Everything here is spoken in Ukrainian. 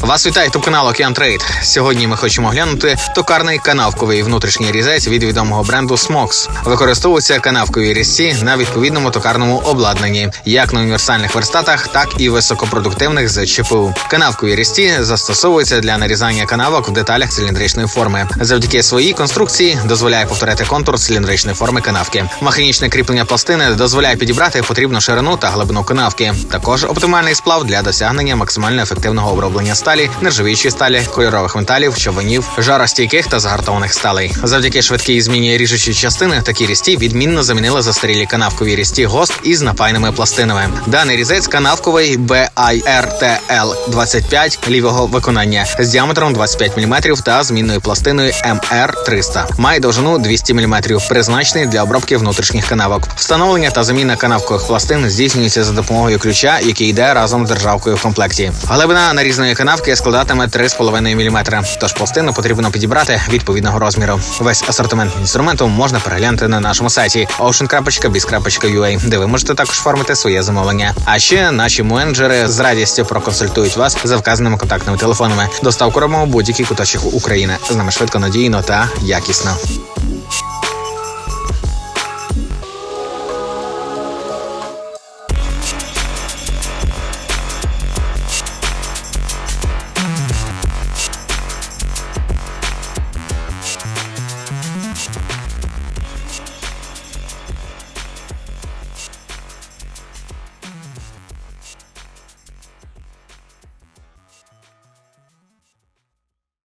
Вас вітає ютуб канал Океан Трейд. Сьогодні ми хочемо глянути токарний канавковий внутрішній різець від відомого бренду Smox. Використовуються канавкові різці на відповідному токарному обладнанні, як на універсальних верстатах, так і високопродуктивних з ЧПУ. Канавкові різці застосовуються для нарізання канавок в деталях циліндричної форми. Завдяки своїй конструкції дозволяє повторити контур циліндричної форми канавки. Механічне кріплення пластини дозволяє підібрати потрібну ширину та глибину канавки. Також оптимальний сплав для досягнення максимально ефективного оброблення сталі, нержавіючої сталі, кольорових металів, човенів, жаростійких та загартованих сталей. Завдяки швидкій зміні ріжучої частини такі різці відмінно замінили застарілі канавкові різці ГОСТ із напайними пластинами. Даний різець канавковий BIRTL 25 лівого виконання з діаметром 25 мм та змінною пластиною MR 300. Має довжину 200 мм, призначений для обробки внутрішніх канавок. Встановлення та заміна канавкових пластин здійснюється за допомогою ключа, який йде разом з державкою в комплекті. Глибина нарізаної канавки складатиме 3,5 мм, тож пластину потрібно підібрати відповідного розміру. Весь асортимент інструменту можна переглянути на нашому сайті ocean.biz.ua, де ви можете також оформити своє замовлення. А ще наші менеджери з радістю проконсультують вас за вказаними контактними телефонами. Доставку робимо будь-який куточок України. З нами швидко, надійно та якісно.